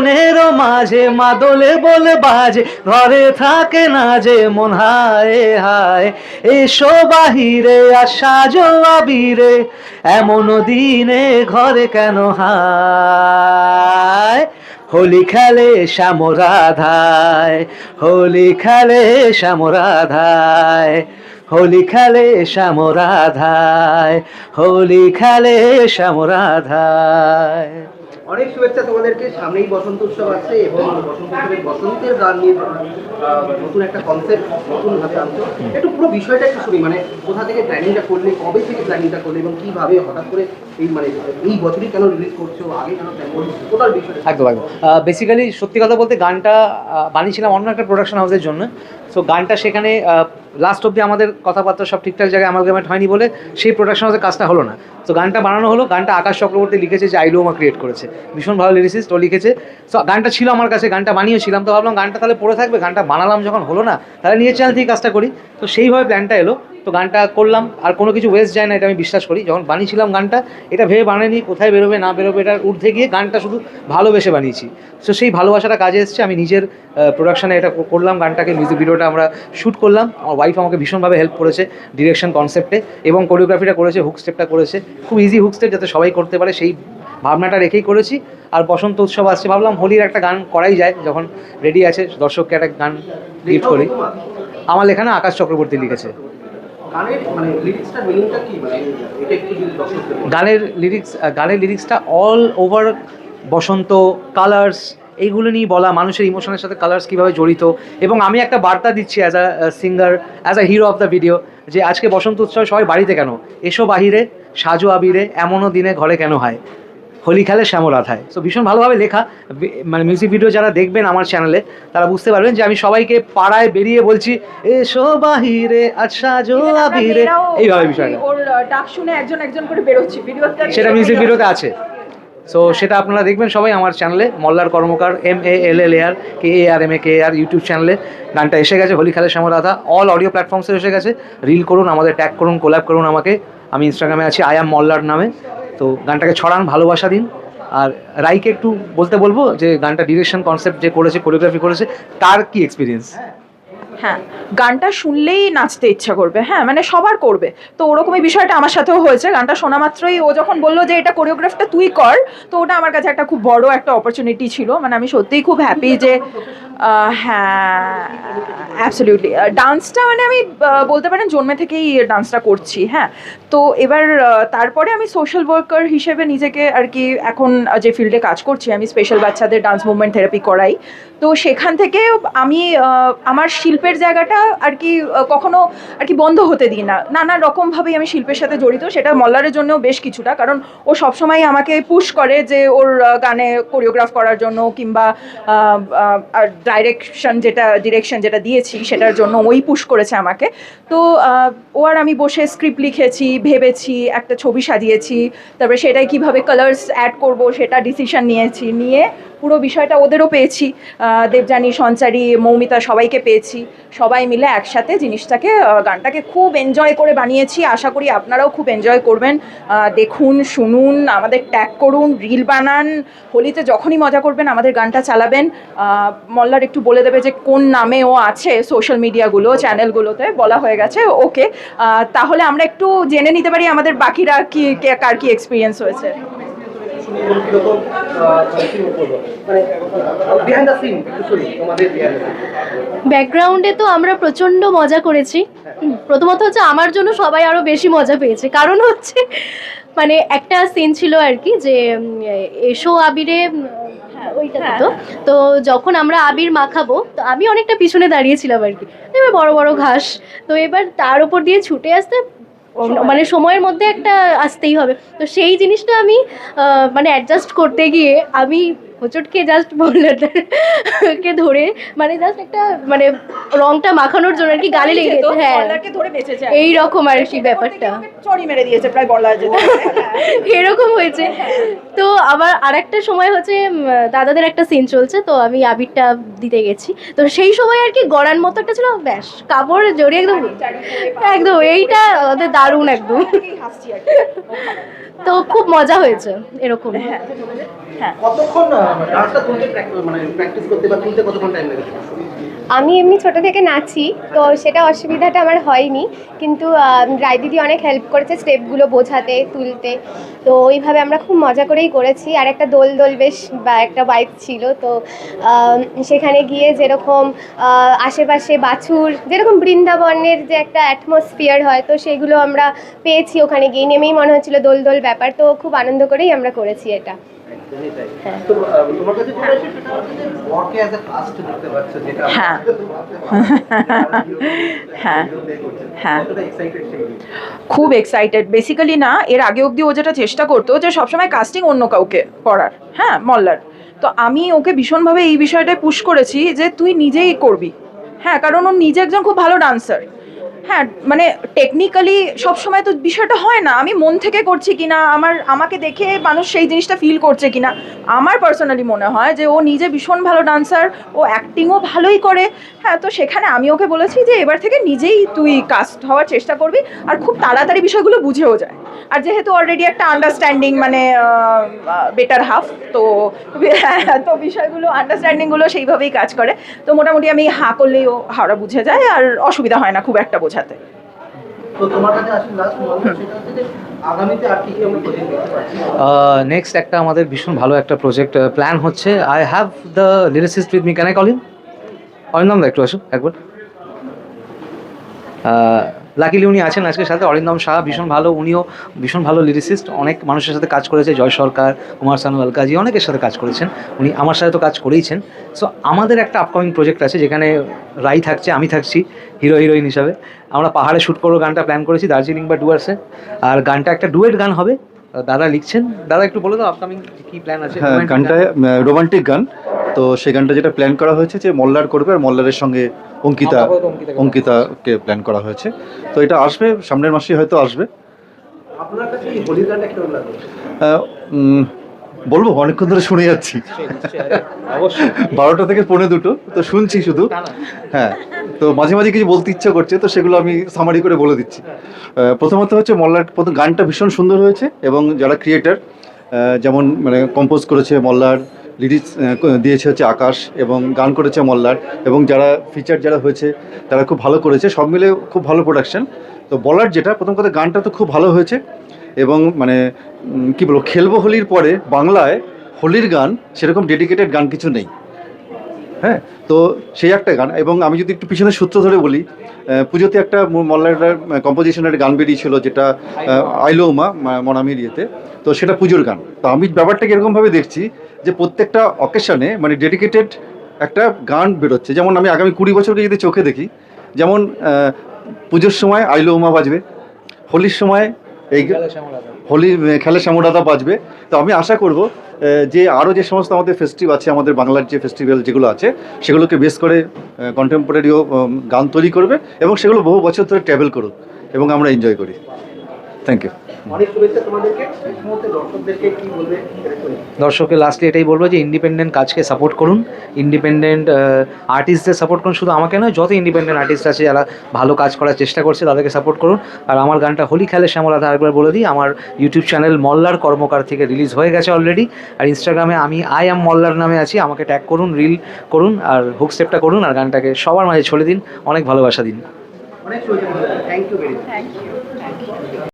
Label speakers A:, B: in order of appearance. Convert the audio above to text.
A: মনেরও মাঝে, মাদলে বলে বাজে, ঘরে থাকে না যে মন, হায় হায়। এসো বাহিরে আর সাজো আবিরে, এমন দিনে ঘরে কেন হায়? হোলি খেলে শ্যামরাধায় হোলি খেলে শ্যামরাধায় হোলি খেলে শ্যামরাধায় হোলি খেলে শ্যামরাধায়
B: অনেক শুভেচ্ছা তোমাদেরকে। সামনেই বসন্ত উৎসব আছে এবং বসন্ত উৎসবের বসন্তের গান নিয়ে নতুন একটা কনসেপ্ট নতুন ভাবে আনছো। একটু পুরো বিষয়টা একটু শুনি মানে কোথা থেকে প্ল্যানিংটা করলে কবে থেকে প্ল্যানিংটা করলে এবং কীভাবে হঠাৎ করে এই মানে এই বছরই কেন রিলিজ করছ আগে কেন প্ল্যান করছ বিষয়টা
A: একদম একদম। বেসিক্যালি সত্যি কথা বলতে গানটা বানিয়েছিলাম অন্য একটা প্রোডাকশন হাউসের জন্য। সো গানটা সেখানে লাস্ট অব্দি আমাদের কথাবার্তা সব ঠিকঠাক জায়গায় আমার হয়নি বলে সেই প্রোডাকশন হাউসের কাজটা হলো না। তো গানটা বানানো হলো, গানটা আকাশ চক্রবর্তী লিখেছে যে আইলোমা ক্রিয়েট করেছে। ভীষণ ভালো লিরিসিস্ট ও লিখেছে। সো গানটা ছিল আমার কাছে, গানটা বানিয়েছিলাম। তো ভাবলাম গানটা তাহলে পড়ে থাকবে, গানটা বানালাম যখন হলো না, তাহলে নিয়ে চ্যানেল থেকে কাজটা করি। তো সেইভাবে প্ল্যানটা এলো। তো গানটা করলাম, আর কোনো কিছু ওয়েস্ট যায় না, এটা আমি বিশ্বাস করি। যখন বানিয়েছিলাম গানটা, এটা ভেবে বানাইনি কোথায় বেরোবে, না বেরোবে, এটার ঊর্ধ্বে গিয়ে গানটা শুধু ভালোবেসে বানিয়েছি। তো সেই ভালোবাসাটা কাজে এসছে, আমি নিজের প্রোডাকশানে এটা করলাম গানটাকে মিউজিক ভিডিওটা আমরা শ্যুট করলাম। আমার ওয়াইফ আমাকে ভীষণভাবে হেল্প করেছে ডিরেকশন কনসেপ্টে এবং কোরিওগ্রাফিটা করেছে হুক স্টেপটা করেছে। খুব ইজি হুক স্টেপ যাতে সবাই করতে পারে, সেই ভাবনাটা রেখেই করেছি। আর বসন্ত উৎসব আসছে, ভাবলাম হোলির একটা গান করাই যায়, যখন রেডি আছে, দর্শককে একটা গান গিফট করি। আমার লেখানা আকাশ চক্রবর্তী লিখেছে।
B: গানের মানে মানে
A: লিরিক্স গানের লিরিক্সটা অল ওভার বসন্ত কালার্স এইগুলো নিয়ে বলা, মানুষের ইমোশনের সাথে কালার্স কীভাবে জড়িত। এবং আমি একটা বার্তা দিচ্ছি as a singer as a hero of the video যে আজকে বসন্ত উৎসব সবাই বাড়িতে কেন? এসো বাহিরে, সাজো আবিরে, এমনও দিনে ঘরে কেন হয়? হোলি খেলে শ্যামরাধায় সো ভীষণ ভালোভাবে লেখা মানে মিউজিক ভিডিও যারা দেখবেন আমার চ্যানেলে তারা বুঝতে পারবেন যে আমি সবাইকে পাড়ায় বেরিয়ে বলছি এসো বাহিরে আচ্ছা সাজো আবিরে। এইভাবে বিষয়টা।
C: ওর ডাক শুনে একজন একজন করে বেরোচ্ছি। ভিডিওতে
A: সেটা মিউজিক ভিডিওতে আছে। সো সেটা আপনারা দেখবেন সবাই আমার চ্যানেলে মল্লার কর্মকার M A L L A R K A R M A K R YouTube চ্যানেলে গানটা এসে গেছে হোলি খেলে শ্যামরাধা অল অডিও প্ল্যাটফর্মসে এসে গেছে। রিল করুন আমাদের ট্যাগ করুন কোলাপ করুন আমাকে। আমি ইনস্টাগ্রামে আছি আই এম মল্লার নামে। তো গানটাকে ছড়ান, ভালোবাসা দিন। আর রাইকে একটু বলতে বলব যে গানটা ডিরেকশন কনসেপ্ট যে করেছে, কোরিওগ্রাফি করেছে, তার কি এক্সপিরিয়েন্স
C: হ্যাঁ গানটা শুনলেই নাচতে ইচ্ছা করবে হ্যাঁ মানে সবার করবে। তো ওরকমই বিষয়টা আমার সাথেও হয়েছে, গানটা শোনা মাত্রই। ও যখন বলল যে এটা কোরিওগ্রাফটা তুই কর, তো ওটা আমার কাছে একটা খুব বড় একটা অপরচুনিটি ছিল। মানে আমি সত্যিই খুব হ্যাপি যে হ্যাঁ অ্যাবসলিউটলি ডান্সটা মানে আমি বলতে পারেন জন্মে থেকেই ডান্সটা করছি হ্যাঁ। তো এবার তারপরে আমি সোশ্যাল ওয়ার্কার হিসেবে নিজেকে আর কি এখন যে ফিল্ডে কাজ করছি, আমি স্পেশাল বাচ্চাদের ডান্স মুভমেন্ট থেরাপি করাই। তো সেখান থেকে আমি আমার শিল্পের জায়গাটা আর কি কখনো আর কি বন্ধ হতে দিই না। নানা রকমভাবেই আমি শিল্পের সাথে জড়িত, সেটা মল্লারের জন্য বেশ কিছুটা, কারণ ও সবসময় আমাকে পুশ করে যে ওর গানে কোরিওগ্রাফ করার জন্য কিংবা ডাইরেকশন যেটা ডিরেকশন যেটা দিয়েছি সেটার জন্য ওই পুশ করেছে আমাকে। তো ও আর আমি বসে স্ক্রিপ্ট লিখেছি, ভেবেছি, একটা ছবি সাজিয়েছি, তারপরে সেটাই কীভাবে কালার্স অ্যাড করব সেটা ডিসিশন নিয়েছি। নিয়ে পুরো বিষয়টা ওদেরও পেয়েছি। দেবযানী, সঞ্চারী, মৌমিতা সবাইকে পেয়েছি। সবাই মিলে একসাথে জিনিসটাকে গানটাকে খুব এনজয় করে বানিয়েছি। আশা করি আপনারাও খুব এনজয় করবেন। দেখুন, শুনুন, আমাদের ট্যাগ করুন রিল বানান। হোলিতে যখনই মজা করবেন, আমাদের গানটা চালাবেন। মল্লার একটু বলে দেবে যে কোন নামে ও আছে সোশ্যাল মিডিয়াগুলো চ্যানেলগুলোতে বলা হয়ে গেছে ওকে তাহলে আমরা একটু জেনে নিতে পারি আমাদের বাকিরা কে- কার কি এক্সপিরিয়েন্স হয়েছে।
B: শুনি এবং কীরকম মানে মানে বিহাইন্ড দ্য সিন তোমাদের
D: ব্যাকগ্রাউন্ডে তো আমরা প্রচণ্ড মজা করেছি। প্রথমত হচ্ছে আমার জন্য সবাই আরও বেশি মজা পেয়েছে। কারণ হচ্ছে মানে একটা সিন ছিল আর কি যে এসো আবিরে হ্যাঁ ওইটা তো। তো যখন আমরা আবির মাখাবো তো আমি অনেকটা পিছনে দাঁড়িয়েছিলাম আর কি। এবার বড় বড় ঘাস। তো এবার তার উপর দিয়ে ছুটে আসতে মানে সময়ের মধ্যে একটা আসতেই হবে। তো সেই জিনিসটা আমি মানে অ্যাডজাস্ট করতে গিয়ে আমি হোঁচটকে জাস্ট কে ধরে মানে জাস্ট একটা মানে রংটা মাখানোর জন্য আর কি গালে লেগে গেছে হ্যাঁ।
C: মল্লারকে ধরে বেঁচেছে
D: এই রকম আর কি ব্যাপারটা।
C: চড়ি মেরে দিয়েছে প্রায় বলা যেতে
D: এরকম হয়েছে। তো আবার আরেকটা সময় হচ্ছে দাদাদের একটা সিন চলছে তো আমি আবিরটা দিতে গেছি। তো সেই সময় আর কি গড়ার মতো একটা ছিল ব্যাস কাপড় জড়িয়ে একদম একদম এইটা ওদের দারুণ একদম।
C: হাসছি আর
D: তো খুব মজা হয়েছে এরকম।
C: হ্যাঁ।
B: কতক্ষণ ডান্সটা তুলতে মানে প্র্যাকটিস করতে বা তুলতে কতক্ষণ টাইম লেগেছে?
E: আমি এমনি ছোট থেকে নাচি তো সেটা অসুবিধাটা আমার হয়নি। কিন্তু রায় দিদি অনেক হেল্প করেছে স্টেপগুলো বোঝাতে তুলতে। তো ওইভাবে আমরা খুব মজা করেই করেছি। আর একটা দোল দোল বেশ বা একটা বাইক ছিল। তো সেখানে গিয়ে যেরকম আশেপাশে বাছুর যেরকম বৃন্দাবনের যে একটা অ্যাটমসফিয়ার হয় তো সেগুলো আমরা পেয়েছি ওখানে গিয়ে। নেমেই মনে হচ্ছিল দোল দোল ব্যাপার তো খুব আনন্দ করেই আমরা করেছি এটা।
B: তো আহ, তোমার কাছে যেটা আছে সেটা হচ্ছে যে ওয়ার্কে অ্যাজ এ কাস্ট দেখতে পাচ্ছ যেটা
C: হ্যাঁ। হ্যাঁ। হ্যাঁ। খুব এক্সাইটেড বেসিক্যালি না এর আগে অবধি ও যেটা চেষ্টা করতো যে সবসময় কাস্টিং অন্য কাউকে করার। হ্যাঁ মল্লার। তো আমি ওকে ভীষণভাবে এই বিষয়টায় পুশ করেছি যে তুই নিজেই করবি। হ্যাঁ কারণ ও নিজে একজন খুব ভালো ডান্সার হ্যাঁ মানে টেকনিক্যালি সবসময় তো বিষয়টা হয় না, আমি মন থেকে করছি কিনা, আমার, আমাকে দেখে মানুষ সেই জিনিসটা ফিল করছে কিনা, আমার পার্সোনালি মনে হয় যে ও নিজে ভীষণ ভালো ডান্সার ও অ্যাক্টিংও ভালোই করে হ্যাঁ তো সেখানে আমি ওকে বলেছি যে এবার থেকে নিজেই তুই কাস্ট হওয়ার চেষ্টা করবি আর খুব তাড়াতাড়ি বিষয়গুলো বুঝেও যায়। আর যেহেতু অলরেডি একটা আন্ডারস্ট্যান্ডিং মানে বেটার হাফ তো তো বিষয়গুলো আন্ডারস্ট্যান্ডিংগুলো সেইভাবেই কাজ করে, তো মোটামুটি আমি হাঁ করলেই ও হাওড়া বুঝে যায় আর অসুবিধা হয় না খুব একটা বোঝাতে
B: পাচ্ছি?
A: নেক্সট একটা আমাদের ভীষণ ভালো একটা প্রজেক্ট প্ল্যান হচ্ছে। I have the lyricist with me can I call him Arindam da একটু আসুন একবার। লাকিলি উনি আছেন আজকের সাথে। অরিন্দম শাহ ভীষণ ভালো উনিও ভীষণ ভালো লিরিসিস্ট অনেক মানুষের সাথে কাজ করেছে জয় সরকার কুমার সানু আলকাজি অনেকের সাথে কাজ করেছেন। উনি আমার সাথে তো কাজ করেইছেন। সো আমাদের একটা আপকামিং প্রজেক্ট আছে যেখানে রাই থাকছে আমি থাকছি হিরো হিরোইন হিসাবে। আমরা পাহাড়ে শ্যুট করব গানটা প্ল্যান করেছি দার্জিলিং বা ডুয়ার্সে। আর গানটা একটা ডুয়েট গান হবে। দাদা লিখছেন। দাদা একটু বলে দাও আপকামিং কি প্ল্যান আছে?
F: হ্যাঁ গানটা রোমান্টিক গান। তো সেই গানটা যেটা প্ল্যান করা হয়েছে যে মল্লার করবে আর মল্লারের সঙ্গে অঙ্কিতা
A: অঙ্কিতাকে
F: প্ল্যান করা হয়েছে। তো এটা আসবে সামনের মাসে হয়তো আসবে। বলব অনেকক্ষণ ধরে শুনে যাচ্ছি। বারোটা থেকে পৌনে দুটো তো শুনছি শুধু। হ্যাঁ তো মাঝে মাঝে কিছু বলতে ইচ্ছা করছে তো সেগুলো আমি সামারি করে বলে দিচ্ছি। প্রথমত হচ্ছে মল্লার প্রথম গানটা ভীষণ সুন্দর হয়েছে এবং যারা ক্রিয়েটার যেমন মানে কম্পোজ করেছে মল্লার লিরিক্স দিয়েছে হচ্ছে আকাশ এবং গান করেছে মল্লার এবং যারা ফিচার যারা হয়েছে তারা খুব ভালো করেছে। সব মিলে খুব ভালো প্রোডাকশন তো বলার যেটা প্রথম কথা গানটা তো খুব ভালো হয়েছে এবং মানে কি বলব খেলব হোলির পরে বাংলায় হোলির গান সেরকম ডেডিকেটেড গান কিছু নেই। হ্যাঁ তো সেই একটা গান। এবং আমি যদি একটু পিছনে সূত্র ধরে বলি পুজোতে একটা ম- মল্লার কম্পোজিশনের গান বেরিয়েছিল যেটা আহ, আইলো মা মা- মনামির ইয়েতে। তো সেটা পুজোর গান। তো আমি ব্যাপারটাকে এরকমভাবে দেখছি যে প্রত্যেকটা অকেশনে মানে ডেডিকেটেড একটা গান বেরোচ্ছে। যেমন আমি আগামী কুড়ি বছরকে যদি চোখে দেখি যেমন পুজোর সময় আইলো মা বাজবে হোলির সময় এই হোলি খেলে শ্যামরাদা বাজবে। তো আমি আশা করব যে আরও যে সমস্ত আমাদের ফেস্টিভ আছে আমাদের বাংলার যে ফেস্টিভ্যাল যেগুলো আছে সেগুলোকে বেস করে কন্টেম্পোরারিও গান তৈরি করবে এবং সেগুলো বহু বছর ধরে ট্রাভেল করুক এবং আমরা এনজয় করি। Thank you.
A: দর্শককে লাস্টলি এটাই বলব যে ইন্ডিপেন্ডেন্ট কাজকে সাপোর্ট করুন। ইন্ডিপেন্ডেন্ট আর্টিস্টদের সাপোর্ট করুন। শুধু আমাকে নয় যত ইন্ডিপেন্ডেন্ট আর্টিস্ট আছে যারা ভালো কাজ করার চেষ্টা করছে তাদেরকে সাপোর্ট করুন। আর আমার গানটা হোলি খেলে শ্যামলাদা আরেকবার বলে দিই আমার ইউটিউব চ্যানেল মল্লার কর্মকার থেকে রিলিজ হয়ে গেছে অলরেডি আর ইনস্টাগ্রামে আমি আই অ্যাম মল্লার নামে আছি আমাকে ট্যাগ করুন রিল করুন আর হুক স্টেপটা করুন আর গানটাকে সবার মাঝে ছড়ে দিন। অনেক ভালোবাসা দিন।
B: অনেক thank you very
C: thank you